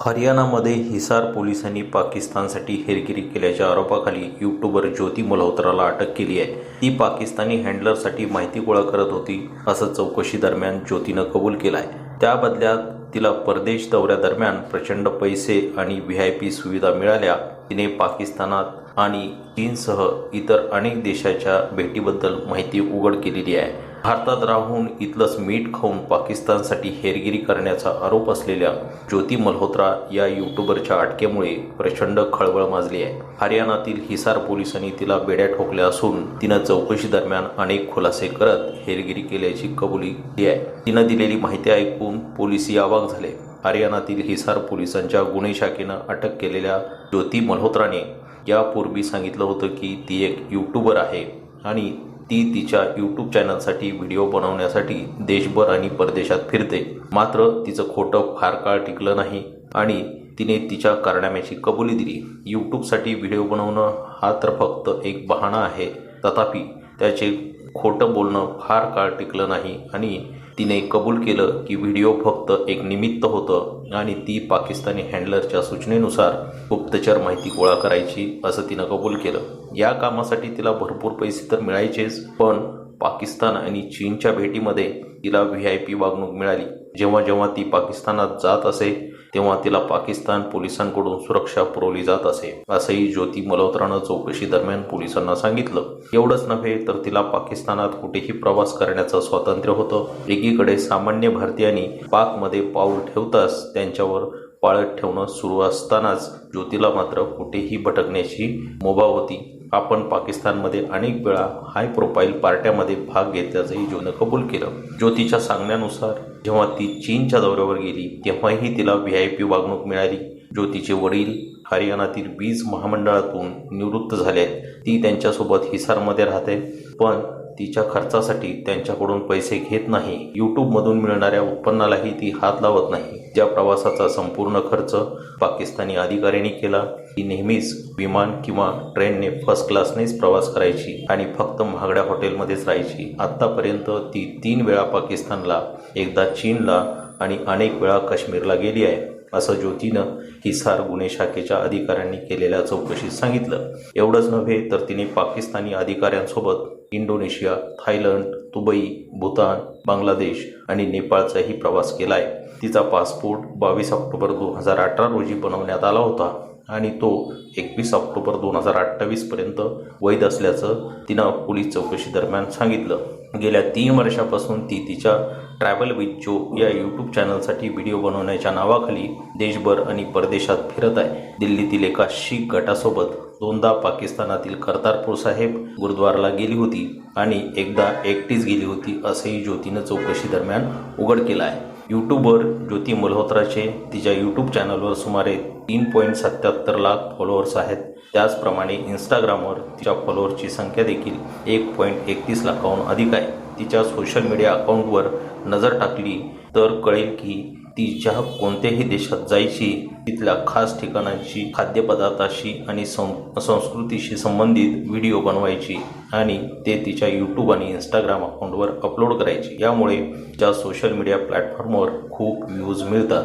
हरियाणामध्ये हिसार पोलिसांनी पाकिस्तानसाठी हेरगिरी केल्याच्या आरोपाखाली यूट्यूबर ज्योती मल्होत्राला अटक केली आहे. ती पाकिस्तानी हँडलरसाठी माहिती गोळा करत होती असं चौकशी दरम्यान ज्योतीनं कबूल केलं आहे त्या बदल्यात तिला परदेश दौऱ्यादरम्यान प्रचंड पैसे आणि व्ही आय पी सुविधा मिळाल्या. तिने पाकिस्तानात आणि चीनसह इतर अनेक देशाच्या भेटीबद्दल माहिती उघड केलेली आहे. भारतात राहून इथलंच मीठ खाऊन पाकिस्तानसाठी हेरगिरी करण्याचा आरोप असलेल्या ज्योती मल्होत्रा या युट्यूबरच्या अटकेमुळे प्रचंड खळबळ माजली आहे. हरियाणातील हिसार पोलिसांनी तिला बेड्या ठोकल्या असून तिनं चौकशी दरम्यान अनेक खुलासे करत हेरगिरी केल्याची कबुली दिली आहे. तिनं दिलेली माहिती ऐकून पोलीस अवाक झाले. हरियाणातील हिसार पोलिसांच्या गुन्हे शाखेनं अटक केलेल्या ज्योती मल्होत्राने यापूर्वी सांगितलं होतं की ती एक यूट्यूबर आहे आणि ती तिच्या यूट्यूब चॅनलसाठी व्हिडिओ बनवण्यासाठी देशभर आणि परदेशात फिरते. मात्र तिचं खोटं फार काळ टिकलं नाही आणि तिने तिच्या कारनाम्याची कबुली दिली. यूट्यूबसाठी व्हिडिओ बनवणं हा तर फक्त एक बहाणा आहे. तथापि त्याचे खोटं बोलणं फार काळ टिकलं नाही आणि तिने कबूल केलं की व्हिडिओ फक्त एक निमित्त होतं आणि ती पाकिस्तानी हँडलरच्या सूचनेनुसार गुप्तचर माहिती गोळा करायची असं तिनं कबूल केलं. या कामासाठी तिला भरपूर पैसे तर मिळायचेच पण पाकिस्तान आणि चीनच्या भेटीमध्ये तिला व्ही आय पी वागणूक मिळाली. जेव्हा जेव्हा ती पाकिस्तानात जात असे तेव्हा तिला पाकिस्तान पोलिसांकडून सुरक्षा पुरवली जात असे. असंही ज्योती मल्होत्रानं चौकशी दरम्यान पोलिसांना सांगितलं. एवढंच नव्हे तर तिला पाकिस्तानात कुठेही प्रवास करण्याचं स्वातंत्र्य होतं. एकीकडे सामान्य भारतीयांनी पाकमध्ये पाऊल ठेवताच त्यांच्यावर पाळत ठेवणं सुरू असतानाच ज्योतीला मात्र कुठेही भटकण्याची मुभा होती. आपण पाकिस्तानमध्ये अनेक वेळा हाय प्रोफाईल पार्ट्यामध्ये भाग घेतल्याचंही जोनं कबूल केलं. ज्योतीच्या सांगण्यानुसार जेव्हा ती चीनच्या दौऱ्यावर गेली तेव्हाही तिला व्ही आय पी वागणूक मिळाली. ज्योतीचे वडील हरियाणातील वीज महामंडळातून निवृत्त झाले आहेत ती त्यांच्यासोबत हिसारमध्ये राहते. पण तिच्या खर्चासाठी त्यांच्याकडून पैसे घेत नाही. यूट्यूबमधून मिळणाऱ्या उत्पन्नालाही ती हात लावत नाही. ज्या प्रवासाचा संपूर्ण खर्च पाकिस्तानी अधिकाऱ्यांनी केला ती नेहमीच विमान किंवा ट्रेनने फर्स्ट क्लासनेच प्रवास करायची आणि फक्त महागड्या हॉटेलमध्येच राहायची. आत्तापर्यंत ती तीन वेळा पाकिस्तानला एकदा चीनला आणि अनेक वेळा काश्मीरला गेली आहे असं ज्योतीनं हिसार गुन्हे शाखेच्या अधिकाऱ्यांनी केलेल्या चौकशीत सांगितलं. एवढंच नव्हे तर तिने पाकिस्तानी अधिकाऱ्यांसोबत Indonesia Thailand Dubai Bhutan Bangladesh आणि नेपाळचाही प्रवास केला आहे तिचा पासपोर्ट बावीस ऑक्टोबर दोन हजार अठरा रोजी बनवण्यात आला होता आणि तो एकवीस ऑक्टोबर दोन हजार अठ्ठावीसपर्यंत वैध असल्याचं तिनं पोलीस चौकशी दरम्यान सांगितलं. गेल्या तीन वर्षापासून ती तिच्या ट्रॅव्हल विथ जो या यूट्यूब चॅनलसाठी व्हिडिओ बनवण्याच्या नावाखाली देशभर आणि परदेशात फिरत आहे. दिल्लीतील एका शीख गटासोबत दोनदा पाकिस्तानातील करतारपूर साहेब गुरुद्वाराला गेली होती आणि एकदा एकटीच गेली होती असंही ज्योतीनं चौकशी दरम्यान उघड केलं आहे. यूट्यूबर ज्योती मल्होत्राचे तिच्या यूट्यूब चॅनलवर सुमारे तीन पॉईंट सत्याहत्तर लाख फॉलोअर्स आहेत. त्याचप्रमाणे इंस्टाग्रामवर तिच्या फॉलोअर्सची संख्या देखील एक पॉईंट एकतीस लाखाहून अधिक आहे. तिच्या सोशल मीडिया अकाउंटवर नजर टाकली तर कळेल की ती ज्या कोणत्याही देशात जायची तिथल्या खास ठिकाणांशी खाद्यपदार्थाशी आणि सं संस्कृतीशी संबंधित व्हिडिओ बनवायची आणि ते तिच्या यूट्यूब आणि इंस्टाग्राम अकाउंटवर अपलोड करायची. यामुळे ज्या सोशल मीडिया प्लॅटफॉर्मवर खूप व्ह्यूज मिळतात.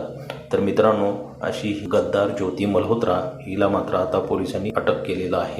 तर मित्रांनो अशी ही गद्दार ज्योती मल्होत्रा हिला मात्र आता पोलिसांनी अटक केलेलं आहे.